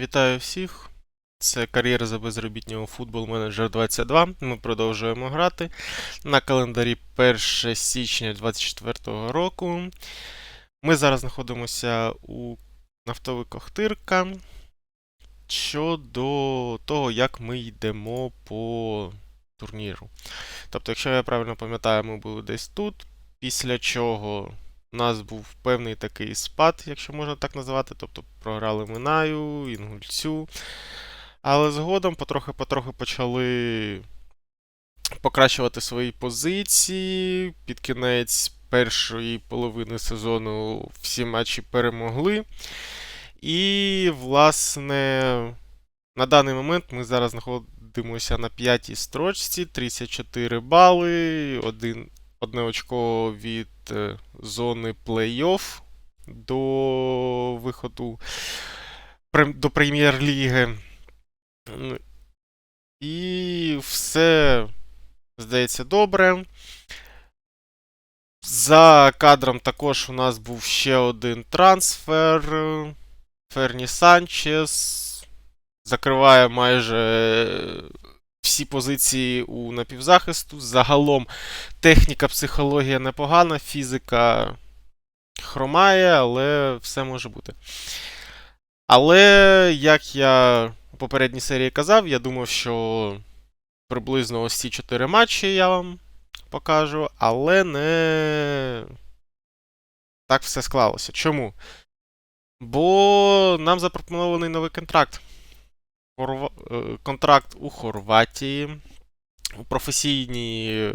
Вітаю всіх. Це кар'єра за безробітнього футбол менеджер 22. Ми продовжуємо грати. На календарі 1 січня 2024 року. Ми зараз знаходимося у нафтовий Кохтирка. Щодо того, як ми йдемо по турніру. Тобто, якщо я правильно пам'ятаю, ми були десь тут, після чого у нас був певний такий спад, якщо можна так називати. Тобто програли Минаю, Інгульцю. Але згодом потрохи-потрохи почали покращувати свої позиції. Під кінець першої половини сезону всі матчі перемогли. І, власне, на даний момент ми зараз знаходимося на п'ятій строчці, 34 бали, один, одне очко від е, зони плей-офф до виходу до прем'єр-ліги. І все, здається, добре. За кадром також у нас був ще один трансфер. Ферні Санчес. Закриває майже всі позиції у напівзахисту. Загалом техніка, психологія непогана, фізика хромає, але все може бути. Але, як я у попередній серії казав, я думав, що приблизно ось ці 4 матчі я вам покажу, але не так все склалося. Чому? Бо нам запропонований новий контракт. Хорва... е, Контракт у Хорватії, у професійній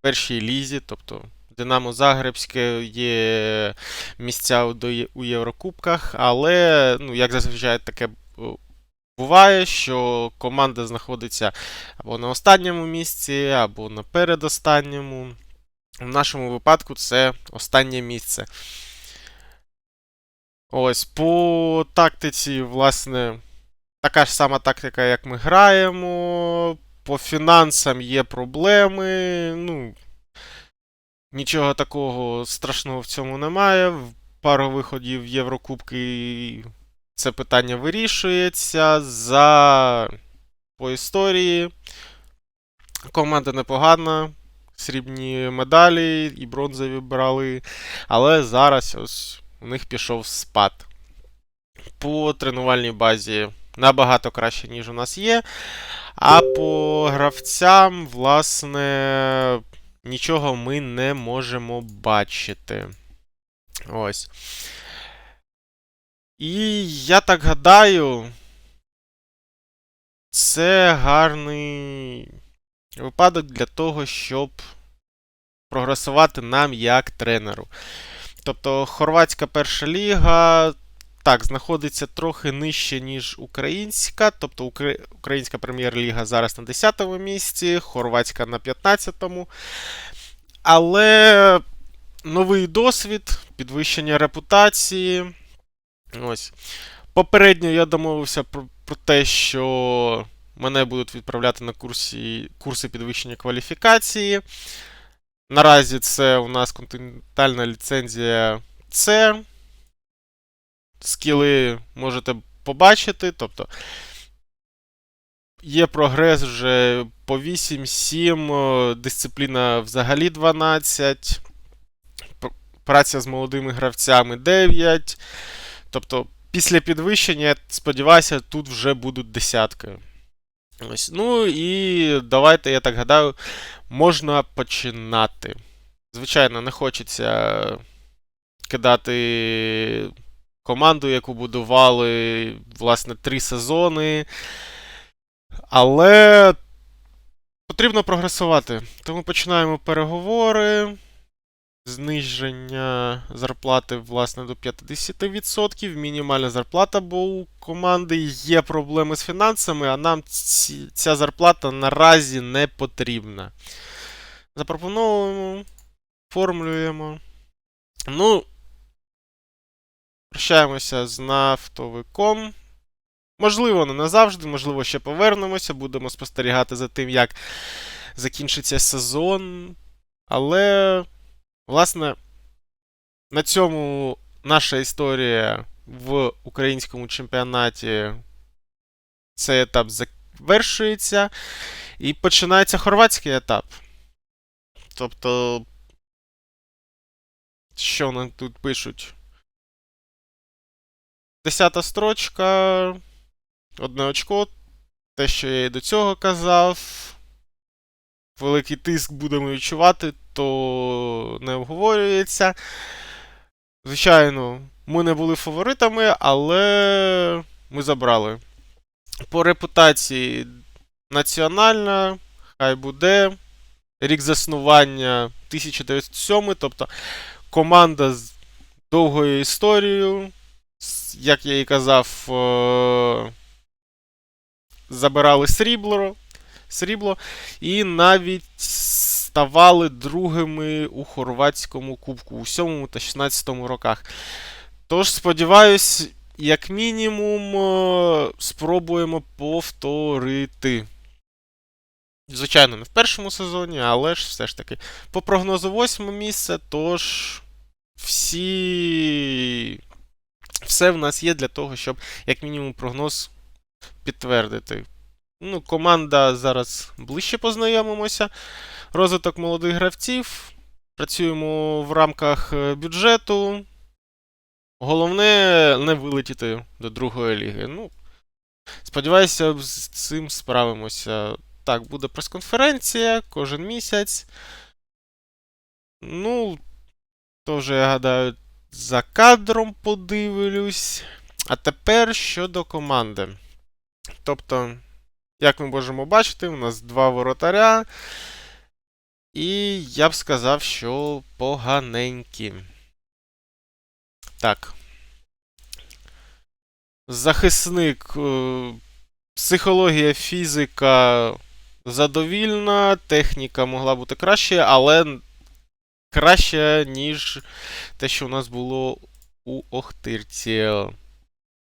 першій лізі, тобто Динамо Загребське є місця у Єврокубках, але, ну, як зазвичай таке е, буває, що команда знаходиться або на останньому місці, або на передостанньому. В нашому випадку це останнє місце. Ось, по тактиці, власне, така ж сама тактика, як ми граємо. По фінансам є проблеми. Ну, нічого такого страшного в цьому немає. Пару виходів в Єврокубки це питання вирішується. За по історії. Команда непогана. Срібні медалі і бронзові брали. Але зараз ось у них пішов спад. По тренувальній базі набагато краще, ніж у нас є. А по гравцям, власне, нічого ми не можемо бачити. Ось. І я так гадаю, це гарний випадок для того, щоб прогресувати нам як тренеру. Тобто хорватська перша ліга так, знаходиться трохи нижче, ніж українська. Тобто українська прем'єр-ліга зараз на 10-му місці, хорватська на 15-му. Але новий досвід, підвищення репутації. Ось. Попередньо я домовився про, про те, що мене будуть відправляти на курсі, курси підвищення кваліфікації. Наразі це у нас континентальна ліцензія С. Скіли можете побачити. Тобто є прогрес вже по 8-7, е, дисципліна взагалі 12, праця з молодими гравцями 9. Тобто, після підвищення, я сподіваюся, тут вже будуть десятки. Ось. Ну і давайте, я так гадаю, можна починати. Звичайно, не хочеться кидати команду, яку будували, власне, три сезони. Але потрібно прогресувати. Тому починаємо переговори. Зниження зарплати, власне, до 50%. Мінімальна зарплата, бо у команди є проблеми з фінансами, а нам ця зарплата наразі не потрібна. Запропоновуємо, оформлюємо. Ну, прощаємося з нафтовиком. Можливо, не назавжди, можливо, ще повернемося, будемо спостерігати за тим, як закінчиться сезон. Але, власне, на цьому наша історія в українському чемпіонаті цей етап завершується. І починається хорватський етап. Тобто. Що нам тут пишуть? Десята строчка. Одне очко. Те, що я і до цього казав. Великий тиск будемо відчувати, то не обговорюється. Звичайно, ми не були фаворитами, але ми забрали. По репутації національна, хай буде. Рік заснування 1907, тобто команда з довгою історією. Як я і казав, е- забирали срібло, срібло і навіть ставали другими у хорватському кубку у 7 та 16 роках. Тож, сподіваюсь, як мінімум, е, спробуємо повторити. Звичайно, не в першому сезоні, але ж все ж таки. По прогнозу восьме місце, тож всі. Все в нас є для того, щоб, як мінімум, прогноз підтвердити. Ну, команда зараз ближче познайомимося. Розвиток молодих гравців. Працюємо в рамках е, бюджету. Головне не вилетіти до другої ліги. Ну, сподіваюся, з цим справимося. Так, буде прес-конференція кожен місяць. Ну, то вже, я гадаю, за кадром подивлюсь. А тепер щодо команди. Тобто, як ми можемо бачити, у нас два воротаря. І я б сказав, що поганенькі. Так. Захисник. е, Психологія, фізика задовільна, техніка могла бути краще, але краще, ніж те, що у нас було у Охтирці.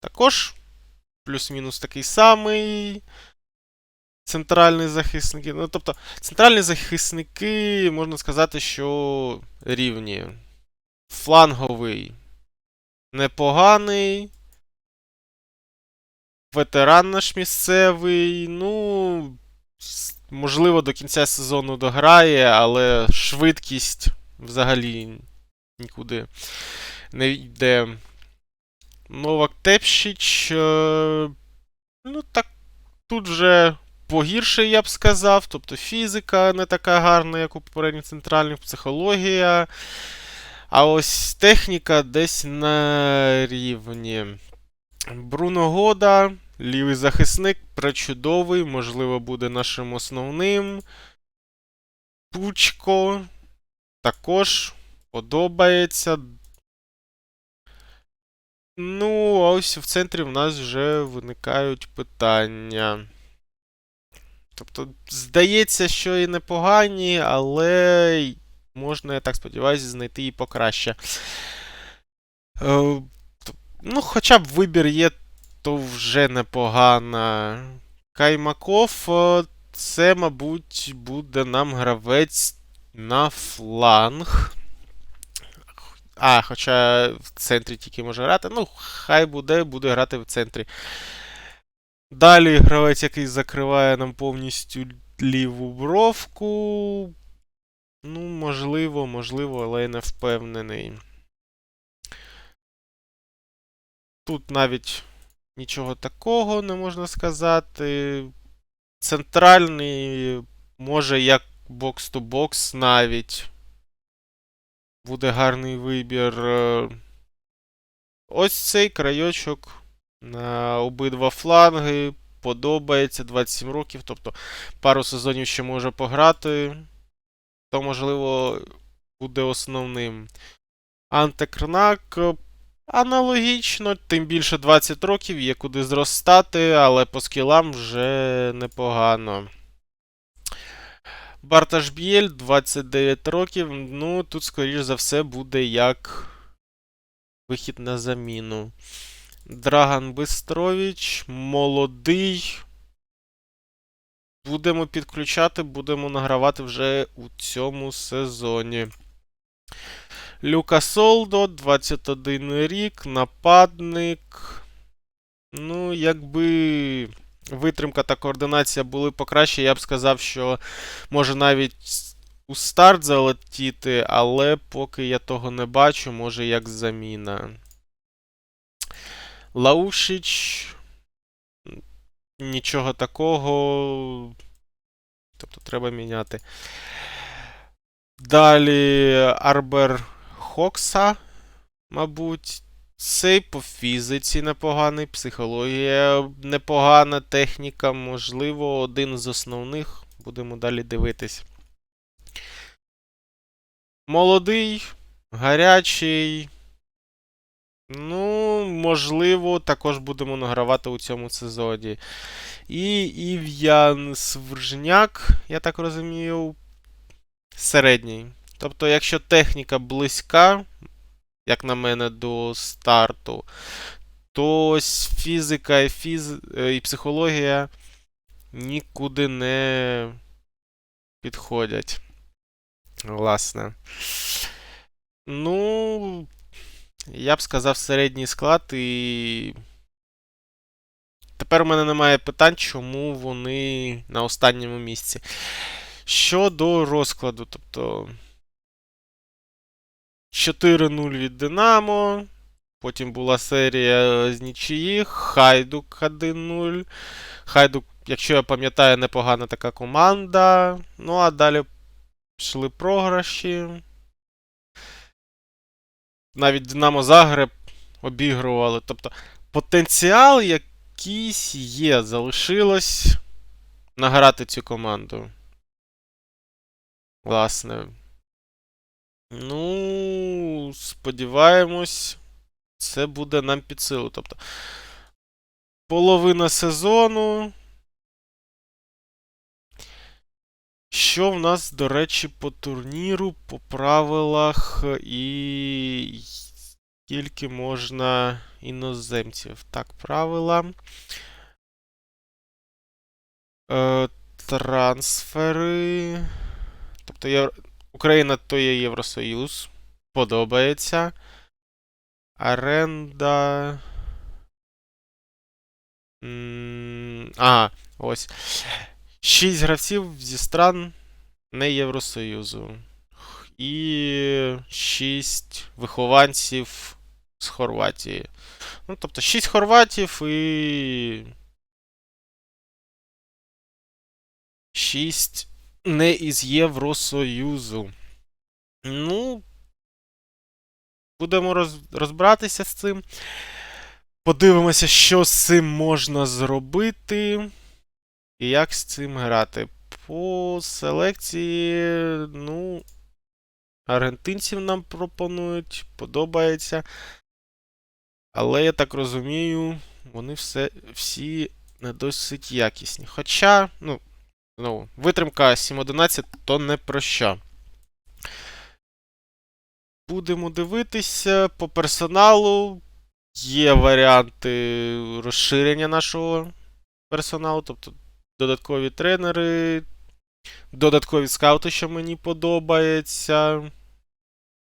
Також плюс-мінус такий самий. Центральні захисники. Ну, тобто, центральні захисники, можна сказати, що рівні. Фланговий непоганий. Ветеран наш місцевий. Ну, можливо, до кінця сезону дограє, але швидкість взагалі нікуди не йде. Новак Тепщич. е, Ну, так, тут вже погірше, я б сказав. Тобто фізика не така гарна, як у попередніх центральних, психологія. А ось техніка десь на рівні. Бруно Года, лівий захисник, пречудовий, можливо, буде нашим основним. Пучко також подобається. Ну, ось в центрі в нас вже виникають питання. Тобто, здається, що і непогані, але можна, я так сподіваюся, знайти і покраще. Е, ну, хоча б вибір є, то вже непогано. Каймаков, е, це, мабуть, буде нам гравець на фланг. А, хоча в центрі тільки може грати. Ну, хай буде, буде грати в центрі. Далі гравець, який закриває нам повністю ліву бровку. Ну, можливо, можливо, але я не впевнений. Тут навіть нічого такого не можна сказати. Центральний, може, як бокс-то-бокс навіть. Буде гарний вибір. Ось цей крайочок на обидва фланги. Подобається 27 років, тобто пару сезонів ще може пограти. То, можливо, буде основним. Антекрнак аналогічно, тим більше 20 років, є куди зростати, але по скілам вже непогано. Барташ Б'єль, 29 років. Ну, тут, скоріш за все, буде як вихід на заміну. Драган Бистрович, молодий. Будемо підключати, будемо награвати вже у цьому сезоні. Люка Солдо, 21 рік, нападник. Ну, якби витримка та координація були покраще, я б сказав, що може навіть у старт залетіти, але поки я того не бачу, може як заміна. Лаушич. Нічого такого. Тобто треба міняти. Далі Арбер Хокса, мабуть. Цей по фізиці непоганий, психологія непогана, техніка, можливо, один з основних. Будемо далі дивитись. Молодий, гарячий. Ну, можливо, також будемо награвати у цьому сезоні. І Ів'ян Свержняк, я так розумію, середній. Тобто, якщо техніка близька, як на мене, до старту, то ось фізика і, фіз... е, і психологія нікуди не підходять. Власне. Ну, я б сказав середній склад, і тепер у мене немає питань, чому вони на останньому місці. Щодо розкладу, тобто 4-0 від Динамо. Потім була серія з нічиїх, Хайдук 1-0. Хайдук, якщо я пам'ятаю, непогана така команда. Ну, а далі пішли програші. Навіть Динамо Загреб обігрували. Тобто потенціал якийсь є, залишилось награти цю команду. Власне. Ну, сподіваємось, це буде нам під силу. Тобто, половина сезону. Що в нас, до речі, по турніру, по правилах і скільки можна іноземців? Так, правила. Е, трансфери. Тобто Євро... Україна то є Євросоюз. Подобається. Аренда. Ага, ось. Шість гравців зі стран не Євросоюзу. І шість вихованців з Хорватії. Ну, тобто, шість хорватів і. Шість не із Євросоюзу. Ну. Будемо роз... розбиратися з цим. Подивимося, що з цим можна зробити. І як з цим грати? По селекції, ну. Аргентинців нам пропонують, подобається. Але я так розумію, вони все, всі не досить якісні. Хоча, ну, знову, витримка 7.11 то не про що. Будемо дивитися по персоналу. Є варіанти розширення нашого персоналу, тобто додаткові тренери, додаткові скаути, що мені подобається.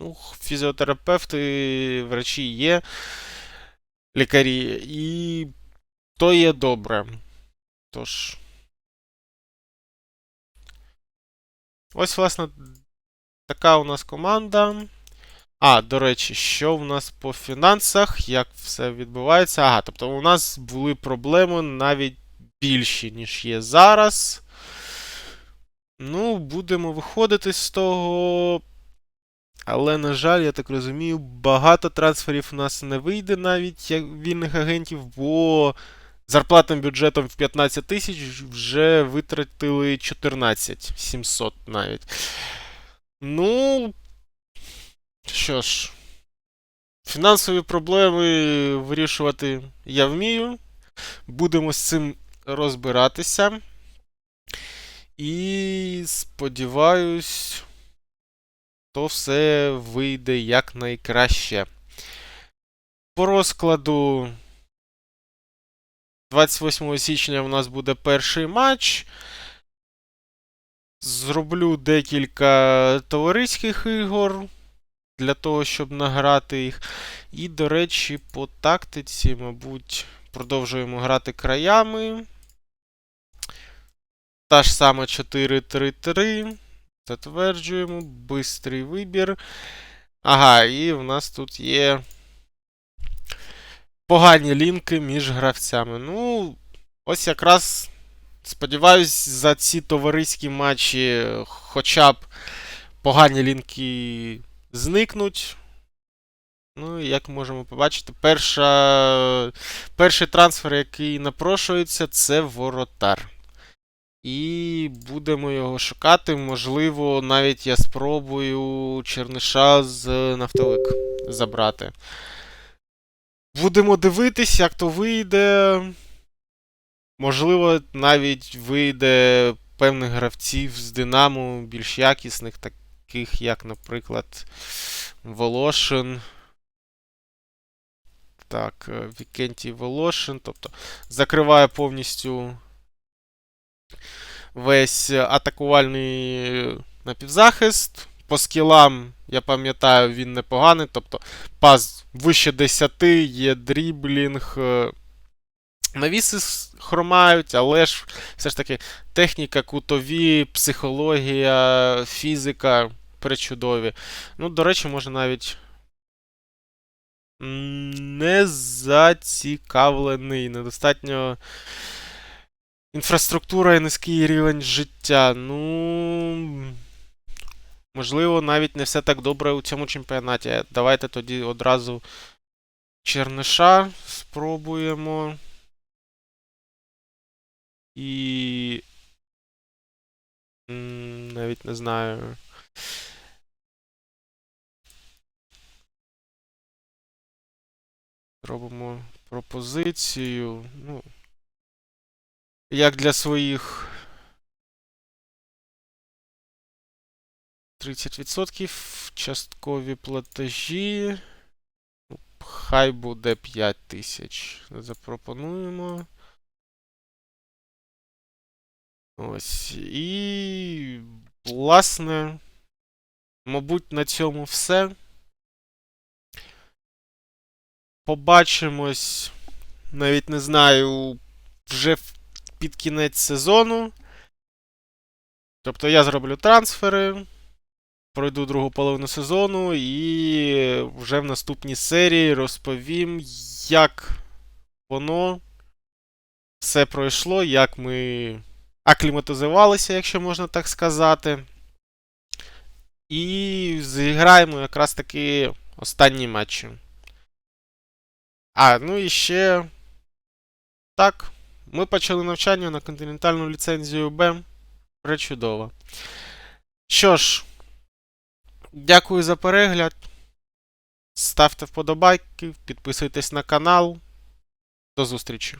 Ну, фізіотерапевти, врачі є, лікарі, і то є добре. Тож. Ось, власне, така у нас команда. А, до речі, що в нас по фінансах, як все відбувається? Ага, тобто у нас були проблеми навіть більші, ніж є зараз. Ну, будемо виходити з того. Але, на жаль, я так розумію, багато трансферів у нас не вийде навіть як вільних агентів, бо зарплатним бюджетом в 15 тисяч вже витратили 14 700 навіть. Ну. Що ж, фінансові проблеми вирішувати я вмію. Будемо з цим розбиратися. І сподіваюсь, то все вийде якнайкраще. По розкладу 28 січня у нас буде перший матч. Зроблю декілька товариських ігор для того, щоб награти їх. І, до речі, по тактиці, мабуть, продовжуємо грати краями. та ж сама 4-3-3. Затверджуємо. Бистрий вибір. Ага, і в нас тут є погані лінки між гравцями. Ну, ось якраз сподіваюсь, за ці товариські матчі хоча б погані лінки зникнуть. Ну, як можемо побачити, перша, перший трансфер, який напрошується, це воротар. І будемо його шукати. Можливо, навіть я спробую Черниша з нафтовик забрати. Будемо дивитись, як то вийде. Можливо, навіть вийде певних гравців з Динамо, більш якісних, таких, як, наприклад, Волошин. Так, е, Вікентій Волошин. Тобто закриває повністю весь атакувальний напівзахист. По скілам, я пам'ятаю, він непоганий. Тобто пас вище 10, є дріблінг. е, Навіси хромають, але ж все ж таки техніка, кутові, психологія, фізика причудові. Ну, до речі, можна навіть. Не зацікавлений. Недостатньо інфраструктура і низький рівень життя. Ну. Можливо, навіть не все так добре у цьому чемпіонаті. Давайте тоді одразу Черниша спробуємо. І. Навіть не знаю. Робимо пропозицію. Ну. Як для своїх 30% часткові платежі. Ну, Хай буде 5 тисяч. Запропонуємо. Ось. І, власне, мабуть, на цьому все. Побачимось, навіть не знаю, вже під кінець сезону. Тобто я зроблю трансфери, пройду другу половину сезону і вже в наступній серії розповім, як воно все пройшло, як ми акліматизувалися, якщо можна так сказати. І зіграємо якраз таки останні матчі. А, ну і ще. Так. Ми почали навчання на континентальну ліцензію Б. Пречудово. Що ж, дякую за перегляд. Ставте вподобайки, підписуйтесь на канал. До зустрічі!